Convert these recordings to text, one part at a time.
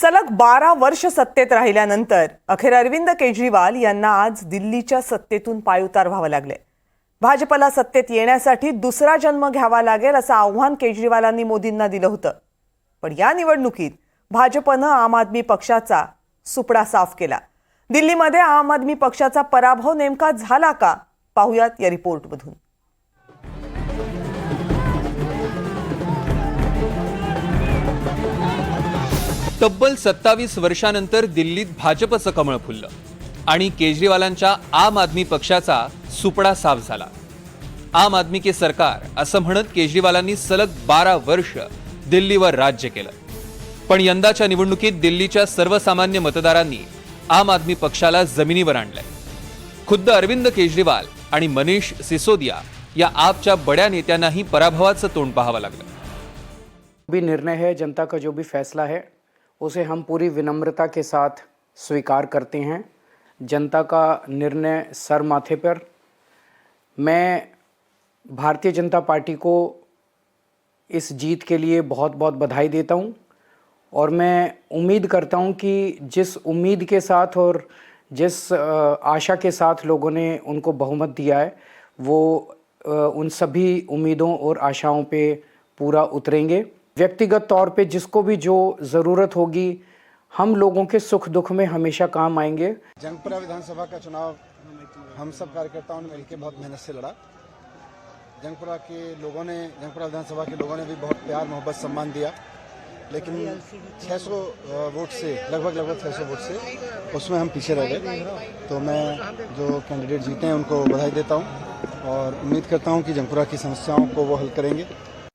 सलग बारा वर्ष सत्तेत राहिल्यानंतर अखेर अरविंद केजरीवाल यांना आज दिल्लीच्या सत्तेतून पायउतार व्हावं लागले भाजपला सत्तेत येण्यासाठी दुसरा जन्म घ्यावा लागेल असं आव्हान केजरीवालांनी मोदींना दिलं होतं. पण या निवडणुकीत भाजपनं आम आदमी पक्षाचा सुपडा साफ केला. दिल्लीमध्ये आम आदमी पक्षाचा पराभव नेमका झाला का? पाहुयात या रिपोर्टमधून. तब्बल सत्तावीस वर्षानंतर दिल्लीत भाजपचं कमळ फुललं आणि केजरीवालांच्या आम आदमी पक्षाचा सुपडा साफ झाला. आम आदमी के सरकार असं म्हणत केजरीवालांनी सलग बारा वर्ष दिल्लीवर राज्य केलं. पण यंदाच्या निवडणुकीत दिल्लीच्या सर्वसामान्य मतदारांनी आम आदमी पक्षाला जमिनीवर आणलंय. खुद्द अरविंद केजरीवाल आणि मनीष सिसोदिया या आपच्या बड्या नेत्यांनाही पराभवाचं तोंड पाहावं लागलं. भी निर्णय है जनता का जो भी फैसला है उसे हम पूरी विनम्रता के साथ स्वीकार करते हैं। जनता का निर्णय सर माथे पर। मैं भारतीय जनता पार्टी को इस जीत के लिए बहुत बहुत बधाई देता हूँ और मैं उम्मीद करता हूँ कि जिस उम्मीद के साथ और जिस आशा के साथ लोगों ने उनको बहुमत दिया है, वो उन सभी उम्मीदों और आशाओं पे पूरा उतरेंगे। व्यक्तिगत तौर पे जिसको भी जो ज़रूरत होगी, हम लोगों के सुख दुख में हमेशा काम आएँगे। जंगपुरा विधानसभा का चुनाव, हम सब कार्यकर्ताओं ने मिलकर बहुत मेहनत से लड़ा। जंगपुरा के लोगों ने, जंगपुरा विधानसभा के लोगों ने भी बहुत प्यार, मोहब्बत, सम्मान दिया। लेकिन 600 वोट से, लगभग लगभग 600 वोट से, उसमें हम पीछे रह गए। तो मैं जो कैंडिडेट जीते हैं, उनको बधाई देता हूँ और उम्मीद करता हूँ कि जंगपुरा की समस्याओं को वो हल करेंगे।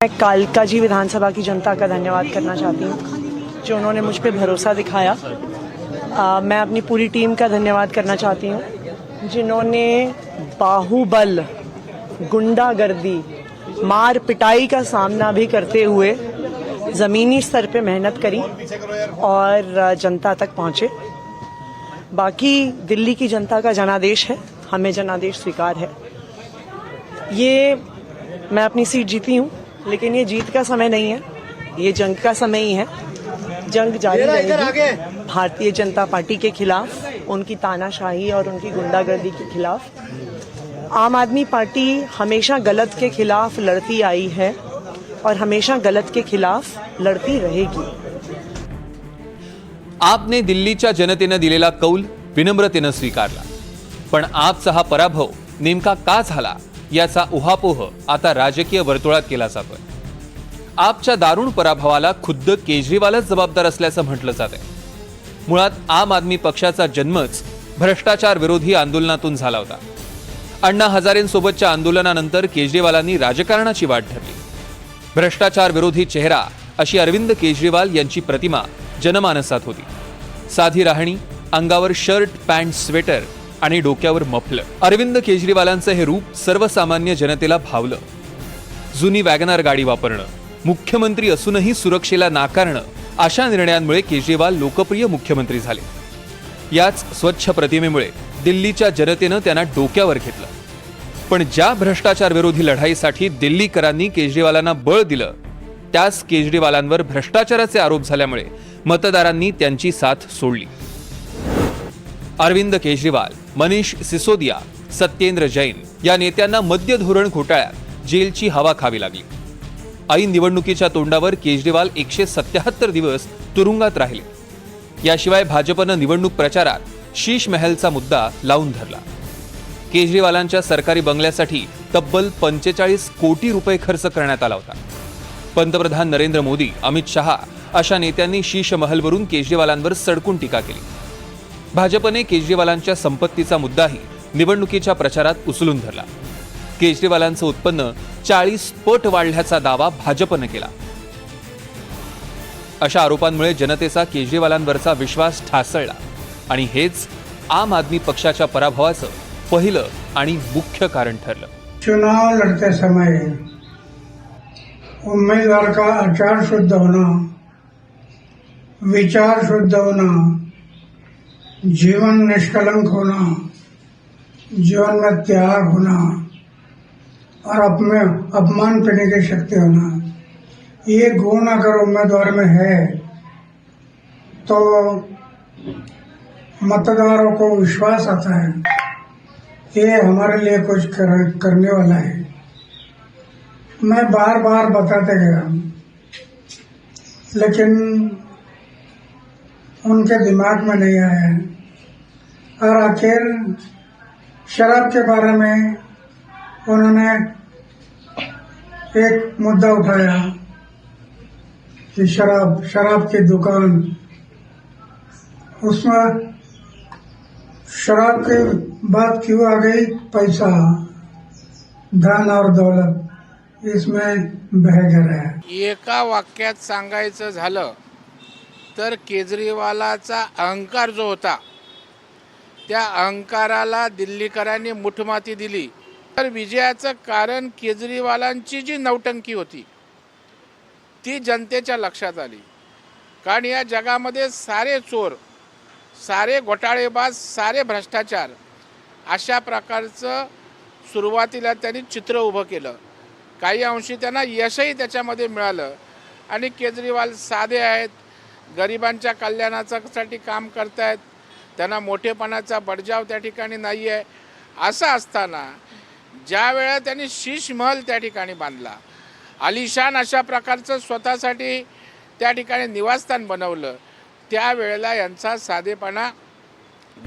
मैं कालका जी विधानसभा की जनता का धन्यवाद करना चाहती हूँ जो उन्होंने मुझ पर भरोसा दिखाया। आ, मैं अपनी पूरी टीम का धन्यवाद करना चाहती हूँ जिन्होंने बाहुबल गुंडागर्दी मार पिटाई का सामना भी करते हुए ज़मीनी स्तर पे मेहनत करी और जनता तक पहुँचे। बाकी दिल्ली की जनता का जनादेश है हमें जनादेश स्वीकार है। ये मैं अपनी सीट जीती हूँ। लेकिन ये जीत का समय नहीं है। ये जंग का समय ही है। जंग जारी रहेगी। भारतीय जनता पार्टी के खिलाफ उनकी तानाशाही और उनकी गुंडागर्दी के खिलाफ। आम आदमी पार्टी हमेशा गलत के खिलाफ लड़ती आई है और हमेशा गलत के खिलाफ लड़ती रहेगी। आपने दिल्लीच्या जनतेनं दिलेला कौल विनम्रतेनं स्वीकारला. पण आपचा हा पराभव नेमका का झाला? याचा उहापोह आता राजकीय वर्तुळात केला जातोय आपच्या दारुण पराभवाला खुद्द केजरीवालच जबाबदार असल्याचं म्हटलं जात आहे मुळात आम आदमी पक्षाचा जन्मच भ्रष्टाचार विरोधी आंदोलनातून झाला होता. अण्णा हजारेंसोबतच्या आंदोलनानंतर केजरीवालांनी राजकारणाची वाट धरली. भ्रष्टाचार विरोधी चेहरा अशी अरविंद केजरीवाल यांची प्रतिमा जनमानसात होती. साधी राहणी अंगावर शर्ट पॅन्ट स्वेटर आणि डोक्यावर मफलर अरविंद केजरीवालांचं हे रूप सर्वसामान्य जनतेला भावलं. जुनी वॅगनार गाडी वापरणं मुख्यमंत्री असूनही सुरक्षेला नाकारणं अशा निर्णयांमुळे केजरीवाल लोकप्रिय मुख्यमंत्री झाले. याच स्वच्छ प्रतिमेमुळे दिल्लीच्या जनतेनं त्यांना डोक्यावर घेतलं. पण ज्या भ्रष्टाचार विरोधी लढाईसाठी दिल्लीकरांनी केजरीवालांना बळ दिलं त्याच केजरीवालांवर भ्रष्टाचाराचे आरोप झाल्यामुळे मतदारांनी त्यांची साथ सोडली. अरविंद केजरीवाल मनीष सिसोदिया सत्येंद्र जैन या नेत्यांना मद्य धोरण घोटाळ्यात जेलची हवा खावी लागली. ऐन निवडणुकीच्या तोंडावर केजरीवाल एकशे सत्याहत्तर दिवस तुरुंगात राहिले. याशिवाय भाजपनं निवडणूक प्रचारात शीश महलचा मुद्दा लावून धरला. केजरीवालांच्या सरकारी बंगल्यासाठी तब्बल पंचेचाळीस कोटी रुपये खर्च करण्यात आला होता. पंतप्रधान नरेंद्र मोदी अमित शहा अशा नेत्यांनी शीश महलवरून केजरीवालांवर सडकून टीका केली. भाजपने केजरीवालांच्या संपत्तीचा मुद्दाही निवडणुकीच्या प्रचारात उचलून धरला. केजरीवालांचं उत्पन्न चाळीस पट वाढल्याचा दावा भाजपनं केला. अशा आरोपांमुळे जनतेचा केजरीवालांवरचा विश्वास ठासळला आणि हेच आम आदमी पक्षाच्या पराभवाचं पहिलं आणि मुख्य कारण ठरलं. चुनाव लड़ते समय उम्मीदवार का आचार शुद्ध होना विचार शुद्ध होना जीवन निष्कलंक होना जीवन में त्याग होना और अपने अपमान करने की शक्ति होना। ये गुण अगर उम्मीदवार में है तो मतदारों को विश्वास आता है ये हमारे लिए कुछ कर, करने वाला है। मैं बार बार बताते गया लेकिन उनके दिमाग में नहीं आया है। और आखिर शराब के बारे में उन्होंने एक मुद्दा उठाया कि शराब शराब की दुकान उसमें शराब की बात क्यों आ गई? पैसा धन और दौलत इसमें बेहतर है। एका वाक्यात सांगायचं झालं तर केजरीवालाचा अहंकार जो होता त्या अहंकाराला दिल्लीकरांनी मुठमाती दिली. तर विजयाचं कारण केजरीवालांची जी नौटंकी होती ती जनतेच्या लक्षात आली. कारण या जगामध्ये सारे चोर सारे घोटाळेबाज सारे भ्रष्टाचार अशा प्रकारचं सुरुवातीला त्यांनी चित्र उभं केलं. काही अंशी त्यांना यशही त्याच्यामध्ये मिळालं. आणि केजरीवाल साधे आहेत गरिबांच्या कल्याणासाठी काम करतायत त्यांना मोठेपणाचा बडजाव त्या ठिकाणी नाही आहे असं असताना ज्या वेळा त्यांनी शीश महल त्या ठिकाणी बांधला आलिशान अशा प्रकारचं स्वतःसाठी त्या ठिकाणी निवासस्थान बनवलं त्यावेळेला यांचा साधेपणा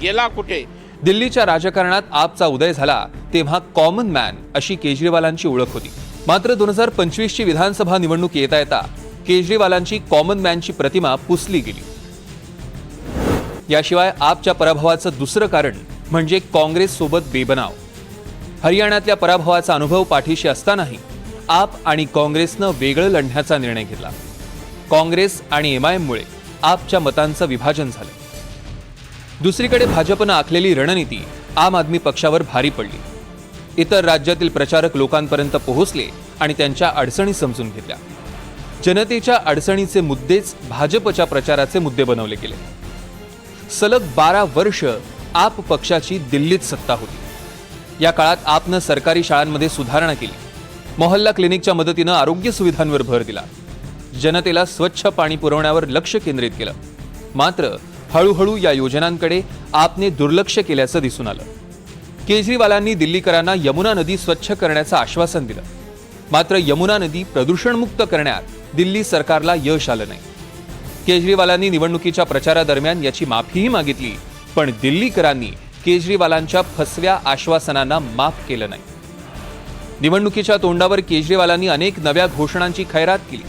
गेला कुठे? दिल्लीच्या राजकारणात आपचा उदय झाला तेव्हा कॉमन मॅन अशी केजरीवालांची ओळख होती. मात्र दोन हजार पंचवीसची विधानसभा निवडणूक येता येता केजरीवालांची कॉमन मॅनची प्रतिमा पुसली गेली. याशिवाय आपच्या पराभवाचं दुसरं कारण म्हणजे काँग्रेस सोबत बेबनाव. हरियाणातल्या पराभवाचा अनुभव पाठीशी असतानाही आप आणि काँग्रेसनं वेगळं लढण्याचा निर्णय घेतला. काँग्रेस आणि एमआयएममुळे आपच्या मतांचं विभाजन झालं. दुसरीकडे भाजपनं आखलेली रणनीती आम आदमी पक्षावर भारी पडली. इतर राज्यातील प्रचारक लोकांपर्यंत पोहोचले आणि त्यांच्या अडचणी समजून घेतल्या. जनतेच्या अडचणीचे मुद्देच भाजपच्या प्रचाराचे मुद्दे बनवले गेले. सलग बारा वर्ष आप पक्षाची दिल्लीत सत्ता होती. या काळात आपनं सरकारी शाळांमध्ये सुधारणा केली. मोहल्ला क्लिनिकच्या मदतीनं आरोग्य सुविधांवर भर दिला. जनतेला स्वच्छ पाणी पुरवण्यावर लक्ष केंद्रित केलं. मात्र हळूहळू या योजनांकडे आपने दुर्लक्ष केल्याचं दिसून आलं. केजरीवालांनी दिल्लीकरांना यमुना नदी स्वच्छ करण्याचं आश्वासन दिलं. मात्र यमुना नदी प्रदूषणमुक्त करण्यात दिल्ली सरकारला यश आलं नाही. केजरीवालांनी निवडणुकीच्या प्रचारादरम्यान याची माफीही मागितली पण दिल्लीकरांनी केजरीवालांच्या फसव्या आश्वासनांना माफ केलं नाही. निवडणुकीच्या तोंडावर केजरीवालांनी अनेक नव्या घोषणांची खैरात केली.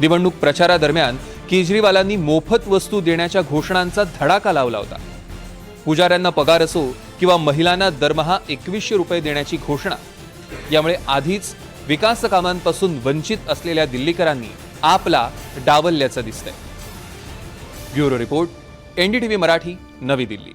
निवडणूक प्रचारादरम्यान केजरीवालांनी मोफत वस्तू देण्याच्या घोषणांचा धडाका लावला होता. पुजाऱ्यांना पगार असो किंवा महिलांना दरमहा एकवीसशे रुपये देण्याची घोषणा यामुळे आधीच विकास कामांपासून वंचित असलेल्या दिल्लीकरांनी आपला डावलल्याचं दिसतंय. ब्युरो रिपोर्ट एनडीटीव्ही मराठी नवी दिल्ली.